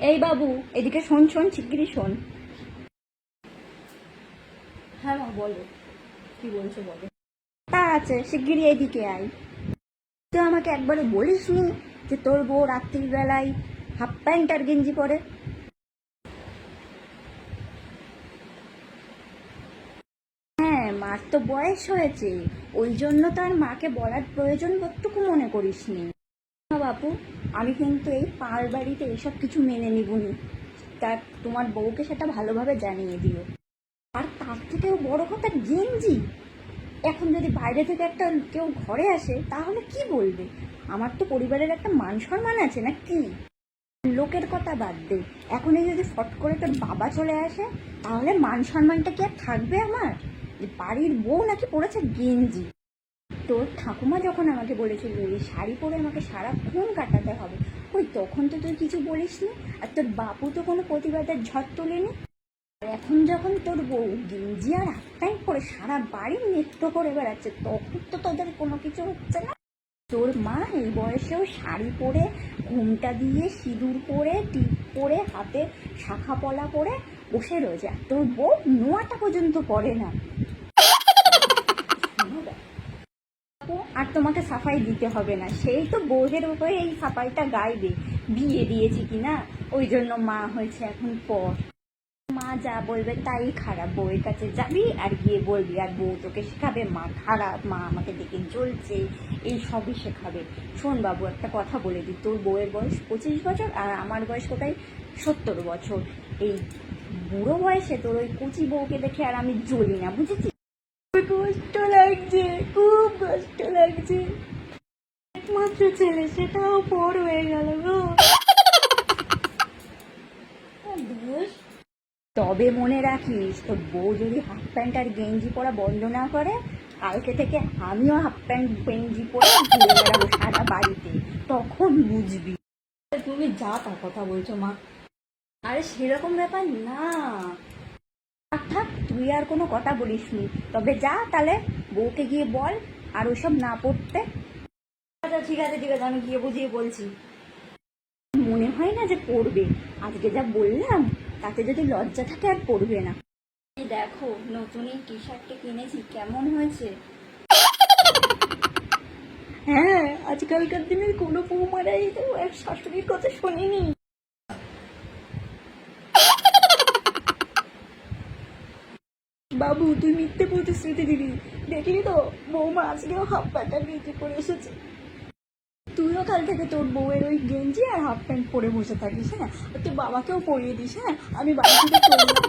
এই বাবু এদিকে শোন শোন শিগগিরই শোন। হ্যাঁ মা বলো। কি বলছো বলো। তা আছে শিগগিরই এদিকে আয়। তুই আমাকে একবারে বলিসনি যে তোর বউ রাত্রির বেলায় হাফ প্যান্ট আর গেঞ্জি পরে? হ্যাঁ মার তো বয়স হয়েছে। ওই জন্য তার মাকে বলার প্রয়োজন কতটুকু মনে করিসনি। না বাপু, আমি কিন্তু এই পার বাড়িতে এসব কিছু মেনে নিবনি। তা তোমার বউকে সেটা ভালোভাবে জানিয়ে দিও। আর তার থেকেও বড় কথা গেঞ্জি। এখন যদি বাইরে থেকে একটা কেউ ঘরে আসে, তাহলে কি বলবে? আমার তো পরিবারের একটা মান সম্মান আছে না কি? লোকের কথা বাদ দে। এখনই যদি ফট করে তোর বাবা চলে আসে, তাহলে মান সম্মানটা কি আর থাকবে আমার? বাড়ির বউ নাকি পড়েছে গেঞ্জি। তোর ঠাকুমা যখন আমাকে বলেছিল এই শাড়ি পরে আমাকে সারাক্ষণ কাটাতে হবে, ওই তখন তো তুই কিছু বলিসনি? আর তোর বাপু তো কোনো প্রতিবাদের ঝড় তোলেনি? আর এখন যখন তোর বউ গেঞ্জি আর প্যান্ট পরে সারা বাড়ি নৃত্য করে বেড়াচ্ছে, তখন তো তোদের কোনো কিছু হচ্ছে না? তোর মা এই বয়সেও শাড়ি পরে, ঘুমটা দিয়ে সিঁদুর পরে, টিপ পরে, হাতে শাখা পলা পরে বসে রয়েছে, আর তোর বউ নোয়াটা পর্যন্ত পরে না। আর তোমাকে সাফাই দিতে হবে না। সেই তো বউয়ের উপরে এই সাফাইটা গাইবে। বিয়ে দিয়েছি কি না ওই জন্য মা হয়েছে এখন পর। মা যা বলবে তাই খারাপ। বউয়ের কাছে যাবি আর গিয়ে বলবি, আর বউ তোকে শেখাবে? মা খারাপ, মা আমাকে দেখে জ্বলছে। এই সবই শেখাবে। শোন বাবু, একটা কথা বলে দিই। তোর বউয়ের বয়স পঁচিশ বছর আর আমার বয়স কোথায়? সত্তর বছর। এই বুড়ো বয়সে তোর ওই কুচি বউকে দেখে আর আমি জ্বলি না, বুঝেছিস? কষ্ট লাগছে, খুব কষ্ট লাগছে। একমাত্র ছেলে, সেটাও পর হয়ে গেল গো। তবে মনে রাখিস, তোর বউ যদি হাফ প্যান্ট আর গেঞ্জি পরা বন্ধ না করে, কালকে থেকে আমিও হাফ প্যান্ট গেঞ্জি পরে সারা বাড়িতে। তখন বুঝবি। তুমি যা তার কথা বলছো, মা। আরে সেরকম ব্যাপার না। থাক তুই আর কোনো কথা বলিস তবে যা, তাহলে বউকে গিয়ে বল। আর ওসব না পড়তে। আচ্ছা ঠিক আছে ঠিক আছে, আমি গিয়ে বুঝিয়ে বলছি। মনে হয় না যে পড়বে। আজকে যা বললাম, তাতে যদি লজ্জা থাকে আর পড়বে না। দেখো, নতুন এই টি শার্টটা কিনেছি, কেমন হয়েছে? হ্যাঁ আজকালকার দিনের কোনো বৌমারাই তো এক শাশুড়ির কথা শোনেনি। বাবু, তুই মিথ্যে প্রতিশ্রুতি দিবি দেখলি তো, বৌমা আজকেও হাফ প্যান্টটা গেঞ্জি পরে এসেছে। তুইও কাল থেকে তোর বউয়ের ওই গেঞ্জি আর হাফ প্যান্ট পরে বসে থাকিস হ্যাঁ? তোর বাবাকেও পরিয়ে দিস হ্যাঁ? আমি বাড়ি থেকে